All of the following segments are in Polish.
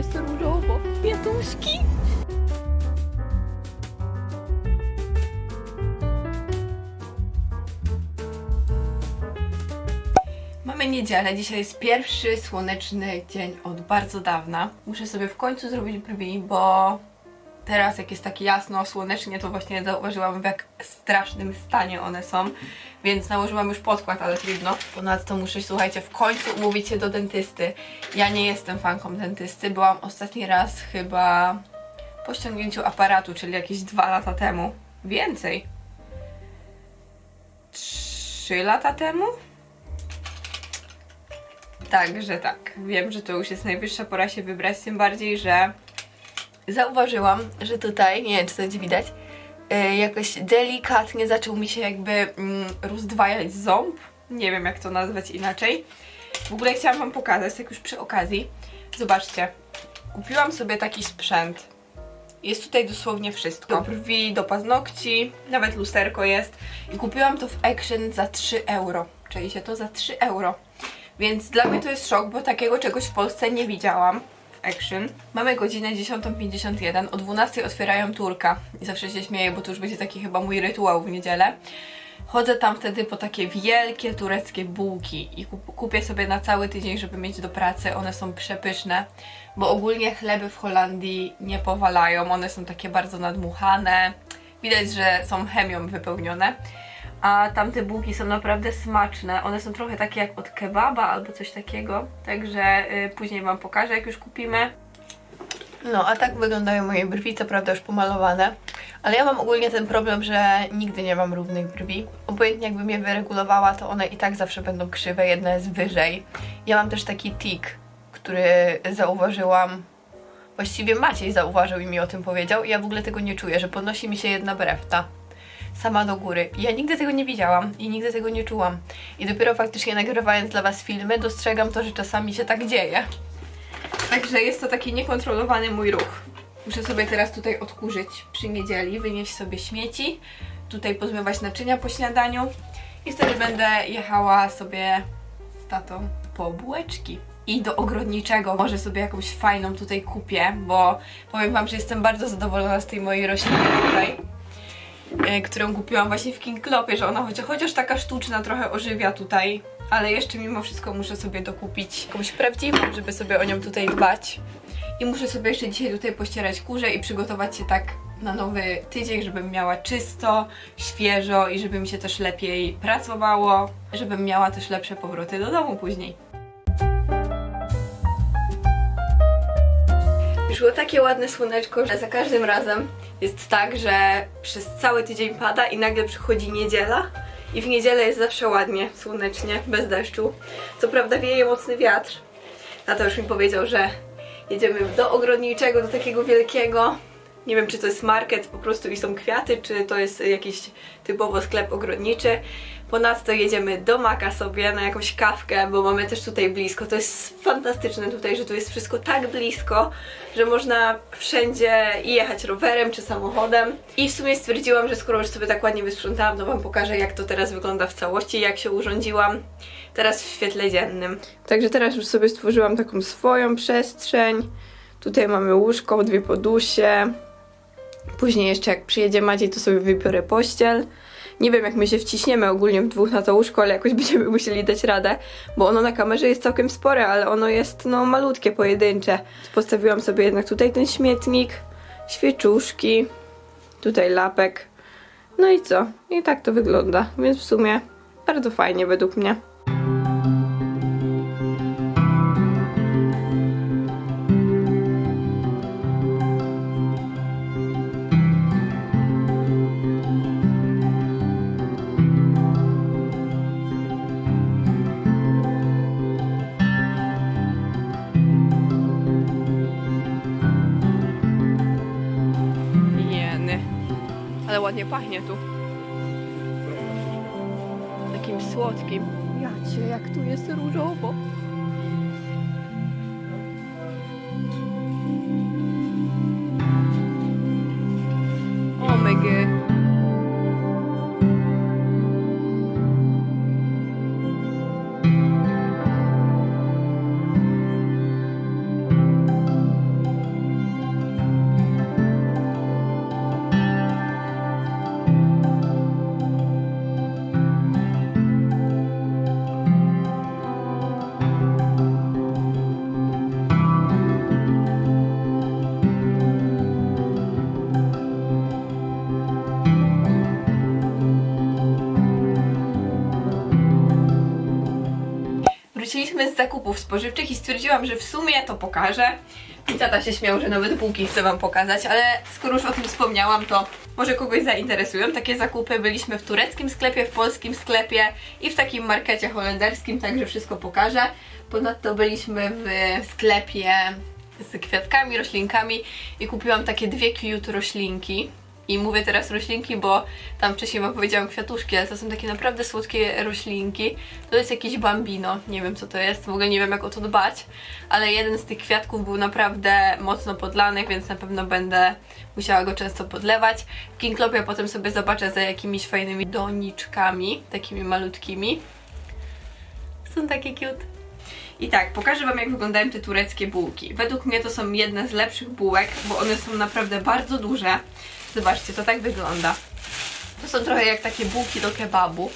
jest różowo. Kwiatuszki. Mamy niedzielę, dzisiaj jest pierwszy słoneczny dzień od bardzo dawna. Muszę sobie w końcu zrobić brwi, bo teraz jak jest tak jasno, słonecznie, to właśnie zauważyłam w jak strasznym stanie one są. Więc nałożyłam już podkład, ale trudno. Ponadto muszę, słuchajcie, w końcu umówić się do dentysty. Ja nie jestem fanką dentysty. Byłam ostatni raz chyba po ściągnięciu aparatu, czyli jakieś dwa lata temu. Więcej. Trzy lata temu? Także tak, wiem, że to już jest najwyższa pora się wybrać, tym bardziej, że zauważyłam, że tutaj, nie wiem czy to będzie widać, yy, jakoś delikatnie zaczął mi się jakby mm, rozdwajać ząb. Nie wiem jak to nazwać inaczej. W ogóle chciałam wam pokazać, tak już przy okazji. Zobaczcie, kupiłam sobie taki sprzęt. Jest tutaj dosłownie wszystko. Do brwi, do paznokci, nawet lusterko jest. I kupiłam to w Action za 3 euro. Czyli się to za 3 euro. Więc dla mnie to jest szok, bo takiego czegoś w Polsce nie widziałam Action. Mamy godzinę 10.51, o 12.00 otwierają turka. I zawsze się śmieję, bo to już będzie taki chyba mój rytuał w niedzielę. Chodzę tam wtedy po takie wielkie tureckie bułki i kup- kupię sobie na cały tydzień, żeby mieć do pracy. One są przepyszne, bo ogólnie chleby w Holandii nie powalają. One są takie bardzo nadmuchane. Widać, że są chemią wypełnione. A tamte bułki są naprawdę smaczne. One są trochę takie jak od kebaba albo coś takiego. Także y, później Wam pokażę, jak już kupimy. No, a tak wyglądają moje brwi, co prawda już pomalowane. Ale ja mam ogólnie ten problem, że nigdy nie mam równych brwi. Obojętnie jakbym je wyregulowała, to one i tak zawsze będą krzywe, jedna jest wyżej. Ja mam też taki tik, który zauważyłam Właściwie Maciej zauważył i mi o tym powiedział. I ja w ogóle tego nie czuję, że podnosi mi się jedna brewta sama do góry. Ja nigdy tego nie widziałam i nigdy tego nie czułam. I dopiero faktycznie nagrywając dla Was filmy, dostrzegam to, że czasami się tak dzieje. Także jest to taki niekontrolowany mój ruch. Muszę sobie teraz tutaj odkurzyć przy niedzieli, wynieść sobie śmieci, tutaj pozmywać naczynia po śniadaniu i wtedy będę jechała sobie z tatą po bułeczki. I do ogrodniczego może sobie jakąś fajną tutaj kupię, bo powiem Wam, że jestem bardzo zadowolona z tej mojej rośliny tutaj którą kupiłam właśnie w King Klopie, że ona chociaż, chociaż taka sztuczna trochę ożywia tutaj, ale jeszcze mimo wszystko muszę sobie dokupić jakąś prawdziwą, żeby sobie o nią tutaj dbać. I muszę sobie jeszcze dzisiaj tutaj pościerać kurze i przygotować się tak na nowy tydzień, żebym miała czysto, świeżo i żeby mi się też lepiej pracowało, żebym miała też lepsze powroty do domu później. Wyszło takie ładne słoneczko, że za każdym razem jest tak, że przez cały tydzień pada i nagle przychodzi niedziela i w niedzielę jest zawsze ładnie, słonecznie, bez deszczu. Co prawda wieje mocny wiatr. Tata już mi powiedział, że jedziemy do ogrodniczego, do takiego wielkiego. Nie wiem, czy to jest market po prostu i są kwiaty, czy to jest jakiś typowo sklep ogrodniczy. Ponadto jedziemy do Maka sobie na jakąś kawkę, bo mamy też tutaj blisko. To jest fantastyczne tutaj, że tu jest wszystko tak blisko, że można wszędzie i jechać rowerem czy samochodem. I w sumie stwierdziłam, że skoro już sobie tak ładnie wysprzątałam, to Wam pokażę, jak to teraz wygląda w całości, jak się urządziłam teraz w świetle dziennym. Także teraz już sobie stworzyłam taką swoją przestrzeń. Tutaj mamy łóżko, dwie podusie. Później jeszcze jak przyjedzie Maciej, to sobie wybiorę pościel. Nie wiem jak my się wciśniemy ogólnie w dwóch na to łóżko, ale jakoś będziemy musieli dać radę, bo ono na kamerze jest całkiem spore, ale ono jest no malutkie, pojedyncze. Postawiłam sobie jednak tutaj ten śmietnik, świeczuszki, tutaj lapek. No i co? I tak to wygląda, więc w sumie bardzo fajnie według mnie. Pachnie tu. Takim słodkim. Jacie, jak tu jest różowo. Zakupów spożywczych i stwierdziłam, że w sumie to pokażę. I tata się śmiał, że nawet bułki chcę wam pokazać, ale skoro już o tym wspomniałam, to może kogoś zainteresują. Takie zakupy byliśmy w tureckim sklepie, w polskim sklepie i w takim markecie holenderskim, także wszystko pokażę. Ponadto byliśmy w sklepie z kwiatkami, roślinkami i kupiłam takie dwie cute roślinki. I mówię teraz roślinki, bo tam wcześniej wam powiedziałam kwiatuszki, ale to są takie naprawdę słodkie roślinki. To jest jakieś bambino, nie wiem co to jest, w ogóle nie wiem jak o to dbać, ale jeden z tych kwiatków był naprawdę mocno podlany, więc na pewno będę musiała go często podlewać. W Kinklopie potem sobie zobaczę za jakimiś fajnymi doniczkami, takimi malutkimi. Są takie cute. I tak, pokażę Wam jak wyglądają te tureckie bułki. Według mnie to są jedne z lepszych bułek, bo one są naprawdę bardzo duże. Zobaczcie, to tak wygląda. To są trochę jak takie bułki do kebabu.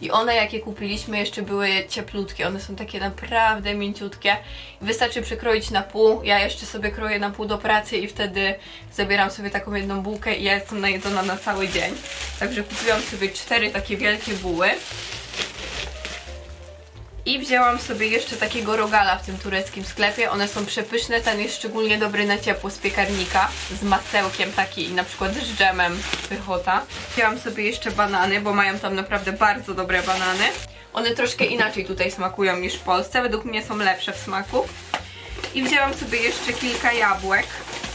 I one jakie kupiliśmy jeszcze były cieplutkie, one są takie naprawdę mięciutkie. Wystarczy przekroić na pół, ja jeszcze sobie kroję na pół do pracy i wtedy zabieram sobie taką jedną bułkę i ja jestem najedzona na cały dzień. Także kupiłam sobie cztery takie wielkie buły. I wzięłam sobie jeszcze takiego rogala w tym tureckim sklepie. One są przepyszne, ten jest szczególnie dobry na ciepło z piekarnika, z masełkiem taki i na przykład z dżemem pychota. Wzięłam sobie jeszcze banany, bo mają tam naprawdę bardzo dobre banany. One troszkę inaczej tutaj smakują niż w Polsce, według mnie są lepsze w smaku. I wzięłam sobie jeszcze kilka jabłek.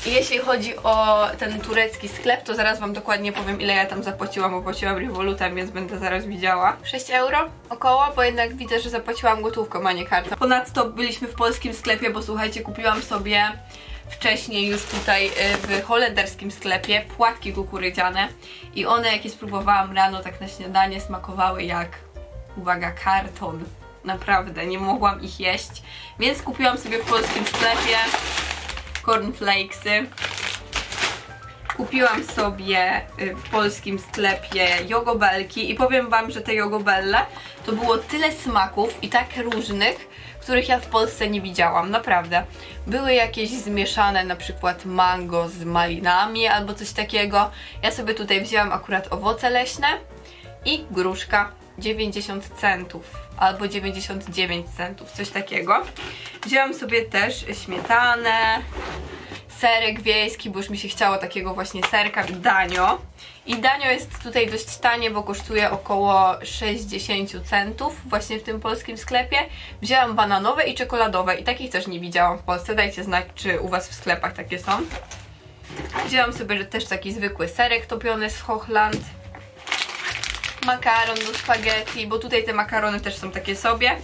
Jeśli chodzi o ten turecki sklep, to zaraz Wam dokładnie powiem, ile ja tam zapłaciłam, bo płaciłam rewolutem, więc będę zaraz widziała. 6 euro około, bo jednak widzę, że zapłaciłam gotówką, a nie kartą. Ponadto byliśmy w polskim sklepie, bo słuchajcie, kupiłam sobie wcześniej już tutaj y, w holenderskim sklepie płatki kukurydziane i one, jakie spróbowałam rano tak na śniadanie, smakowały jak, uwaga, karton. Naprawdę, nie mogłam ich jeść, więc kupiłam sobie w polskim sklepie cornflakesy. Kupiłam sobie y, w polskim sklepie jogobelki i powiem Wam, że te jogobelle to było tyle smaków i tak różnych, których ja w Polsce nie widziałam, naprawdę. Były jakieś zmieszane, na przykład mango z malinami albo coś takiego. Ja sobie tutaj wzięłam akurat owoce leśne i gruszka 90 centów albo 99 centów, coś takiego. Wzięłam sobie też śmietanę, serek wiejski, bo już mi się chciało takiego właśnie serka, danio. I danio jest tutaj dość tanie, bo kosztuje około 60 centów właśnie w tym polskim sklepie. Wzięłam bananowe i czekoladowe i takich też nie widziałam w Polsce. Dajcie znać, czy u Was w sklepach takie są. Wzięłam sobie też taki zwykły serek topiony z Hochland makaron do spaghetti, bo tutaj te makarony też są takie sobie.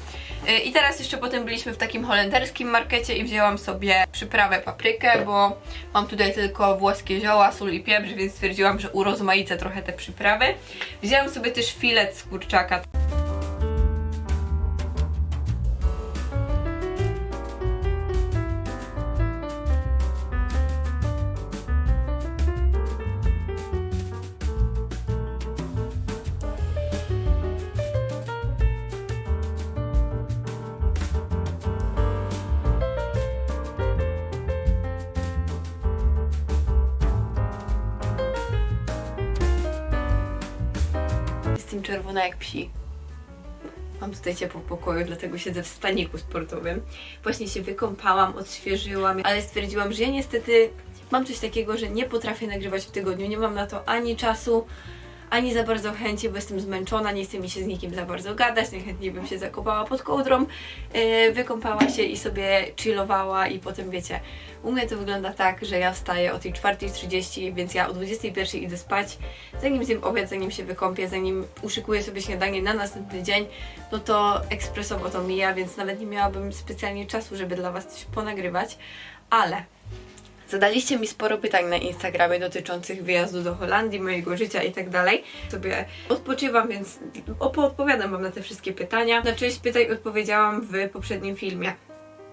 Yy, I teraz jeszcze potem byliśmy w takim holenderskim markecie i wzięłam sobie przyprawę paprykę, bo mam tutaj tylko włoskie zioła, sól i pieprz, więc stwierdziłam, że urozmaicę trochę te przyprawy. Wzięłam sobie też filet z kurczaka. Czerwona jak psi. Mam tutaj ciepło w pokoju, dlatego siedzę w staniku sportowym. Właśnie się wykąpałam, odświeżyłam, ale stwierdziłam, że ja niestety mam coś takiego, że nie potrafię nagrywać w tygodniu. Nie mam na to ani czasu, ani za bardzo chęci, bo jestem zmęczona, nie chce mi się z nikim za bardzo gadać, najchętniej bym się zakopała pod kołdrą, yy, wykąpała się i sobie chillowała i potem wiecie, u mnie to wygląda tak, że ja wstaję o tej 4.30, więc ja o 21.00 idę spać, zanim zjem obiad, zanim się wykąpię, zanim uszykuję sobie śniadanie na następny dzień, no to ekspresowo to mija, więc nawet nie miałabym specjalnie czasu, żeby dla Was coś ponagrywać, ale Zadaliście mi sporo pytań na Instagramie dotyczących wyjazdu do Holandii, mojego życia i tak dalej. Sobie odpoczywam, więc odpowiadam Wam na te wszystkie pytania. Na część pytań odpowiedziałam w poprzednim filmie.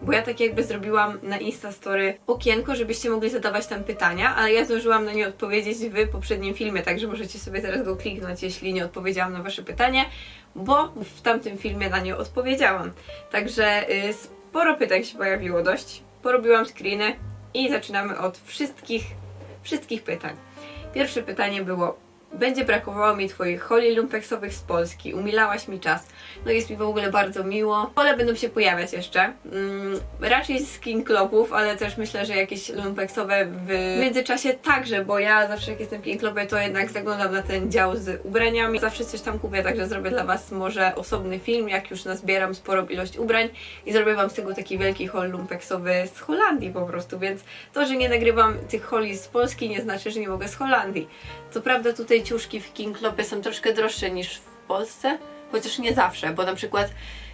Bo ja tak jakby zrobiłam na Instastory okienko, żebyście mogli zadawać tam pytania, ale ja zdążyłam na nie odpowiedzieć w poprzednim filmie, także możecie sobie teraz go kliknąć, jeśli nie odpowiedziałam na Wasze pytanie, bo w tamtym filmie na nie odpowiedziałam. Także y, sporo pytań się pojawiło dość. Porobiłam screeny i zaczynamy od wszystkich, wszystkich pytań. Pierwsze pytanie było, będzie brakowało mi Twoich holi lumpeksowych z Polski. Umilałaś mi czas. No jest mi w ogóle bardzo miło. Pole będą się pojawiać jeszcze. Mm, raczej z King Clubów, ale też myślę, że jakieś lumpeksowe w międzyczasie także, bo ja zawsze jak jestem w to jednak zaglądam na ten dział z ubraniami. Zawsze coś tam kupię, także zrobię dla Was może osobny film, jak już nazbieram sporą ilość ubrań i zrobię Wam z tego taki wielki hol lumpeksowy z Holandii po prostu, więc to, że nie nagrywam tych holi z Polski nie znaczy, że nie mogę z Holandii. Co prawda tutaj ciuszki w King Clubie są troszkę droższe niż w Polsce, chociaż nie zawsze, bo na przykład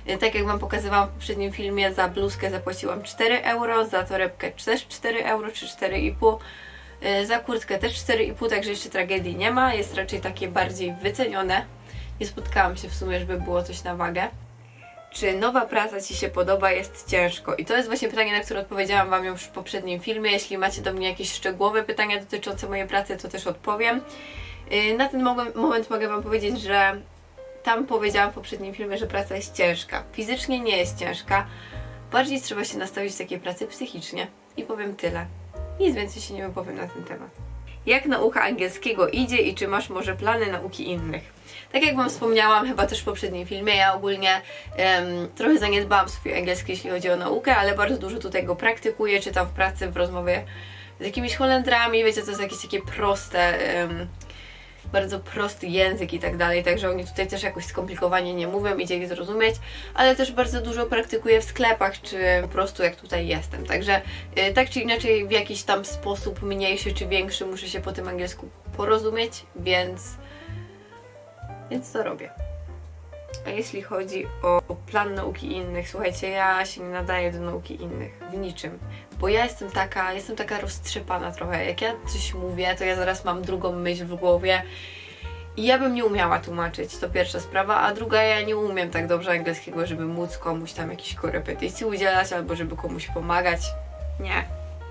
e, tak jak Wam pokazywałam w poprzednim filmie, za bluzkę zapłaciłam 4 euro, za torebkę też 4 euro czy 4,5 e, za kurtkę też 4,5, także jeszcze tragedii nie ma, jest raczej takie bardziej wycenione. Nie spotkałam się w sumie, żeby było coś na wagę. Czy nowa praca Ci się podoba, jest ciężko? I to jest właśnie pytanie, na które odpowiedziałam Wam już w poprzednim filmie. Jeśli macie do mnie jakieś szczegółowe pytania dotyczące mojej pracy, to też odpowiem. Yy, Na ten moment, mogę Wam powiedzieć, że tam powiedziałam w poprzednim filmie, że praca jest ciężka. Fizycznie nie jest ciężka, bardziej trzeba się nastawić do takiej pracy psychicznie. I powiem tyle. Nic więcej się nie wypowiem na ten temat. Jak nauka angielskiego idzie i czy masz może plany nauki innych? Tak jak Wam wspomniałam, chyba też w poprzednim filmie, ja ogólnie em, trochę zaniedbałam swój angielski, jeśli chodzi o naukę, ale bardzo dużo tutaj go praktykuję, czytam w pracy, w rozmowie z jakimiś Holendrami, wiecie, to jest jakieś takie proste, em, bardzo prosty język i tak dalej, także oni tutaj też jakoś skomplikowanie nie mówią, idzie ich zrozumieć, ale też bardzo dużo praktykuję w sklepach, czy po prostu jak tutaj jestem, także y, tak czy inaczej w jakiś tam sposób mniejszy czy większy muszę się po tym angielsku porozumieć, więc więc to robię. A jeśli chodzi o, o plan nauki innych, słuchajcie, ja się nie nadaję do nauki innych w niczym. Bo ja jestem taka, jestem taka roztrzepana trochę. Jak ja coś mówię, to ja zaraz mam drugą myśl w głowie. I ja bym nie umiała tłumaczyć, to pierwsza sprawa, a druga, ja nie umiem tak dobrze angielskiego, żeby móc komuś tam jakichś korepetycji udzielać, albo żeby komuś pomagać. Nie,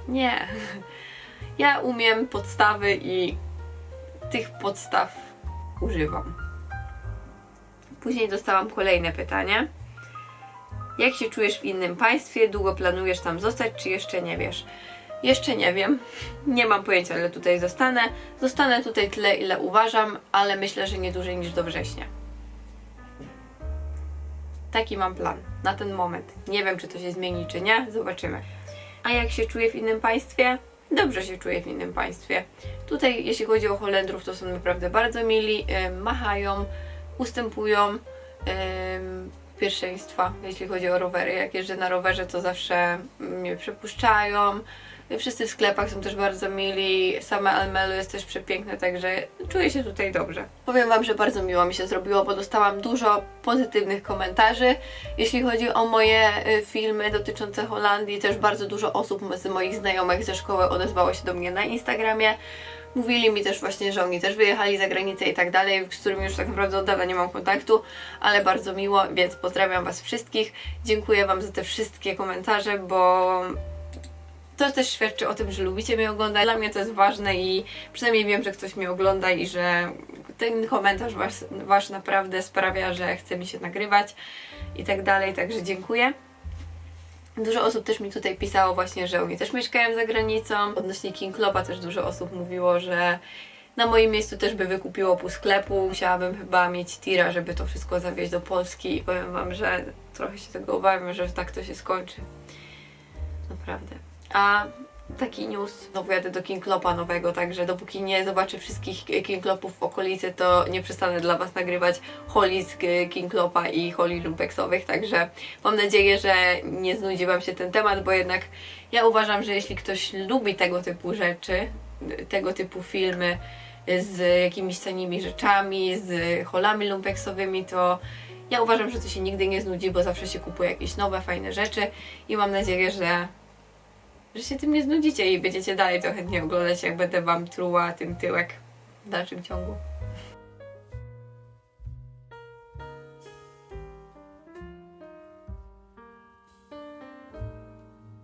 nie. Ja umiem podstawy i tych podstaw używam. Później dostałam kolejne pytanie. Jak się czujesz w innym państwie? Długo planujesz tam zostać, czy jeszcze nie wiesz? Jeszcze nie wiem. Nie mam pojęcia, ile tutaj zostanę. Zostanę tutaj tyle, ile uważam, ale myślę, że nie dłużej niż do września. Taki mam plan na ten moment. Nie wiem, czy to się zmieni, czy nie. Zobaczymy. A jak się czuję w innym państwie? Dobrze się czuję w innym państwie. Tutaj, jeśli chodzi o Holendrów, to są naprawdę bardzo mili, yy, machają, ustępują ym, pierwszeństwa, jeśli chodzi o rowery. Jak jeżdżę na rowerze, to zawsze mnie przepuszczają. Wszyscy w sklepach są też bardzo mili, same Almelo jest też przepiękne, także czuję się tutaj dobrze. Powiem Wam, że bardzo miło mi się zrobiło, bo dostałam dużo pozytywnych komentarzy. Jeśli chodzi o moje y, filmy dotyczące Holandii, też bardzo dużo osób z moich znajomych ze szkoły odezwało się do mnie na Instagramie. Mówili mi też właśnie, że oni też wyjechali za granicę i tak dalej, z którymi już tak naprawdę od dawna nie mam kontaktu, ale bardzo miło, więc pozdrawiam Was wszystkich. Dziękuję Wam za te wszystkie komentarze, bo to też świadczy o tym, że lubicie mnie oglądać. Dla mnie to jest ważne i przynajmniej wiem, że ktoś mnie ogląda i że ten komentarz wasz, wasz naprawdę sprawia, że chce mi się nagrywać i tak dalej, także dziękuję. Dużo osób też mi tutaj pisało właśnie, że oni też mieszkają za granicą. Odnośnie King Cluba też dużo osób mówiło, że na moim miejscu też by wykupiło pół sklepu. Musiałabym chyba mieć tira, żeby to wszystko zawieźć do Polski i powiem Wam, że trochę się tego obawiam, że tak to się skończy. Naprawdę. A taki news, znowu jadę do King Cluba nowego, także dopóki nie zobaczę wszystkich King Clubów w okolicy, to nie przestanę dla Was nagrywać holi z King Cluba i holi lumpeksowych, także mam nadzieję, że nie znudzi Wam się ten temat, bo jednak ja uważam, że jeśli ktoś lubi tego typu rzeczy, tego typu filmy z jakimiś tanimi rzeczami, z holami lumpeksowymi, to ja uważam, że to się nigdy nie znudzi, bo zawsze się kupuje jakieś nowe, fajne rzeczy i mam nadzieję, że że się tym nie znudzicie i będziecie dalej to chętnie oglądać, jak będę Wam truła tym tyłek w dalszym ciągu.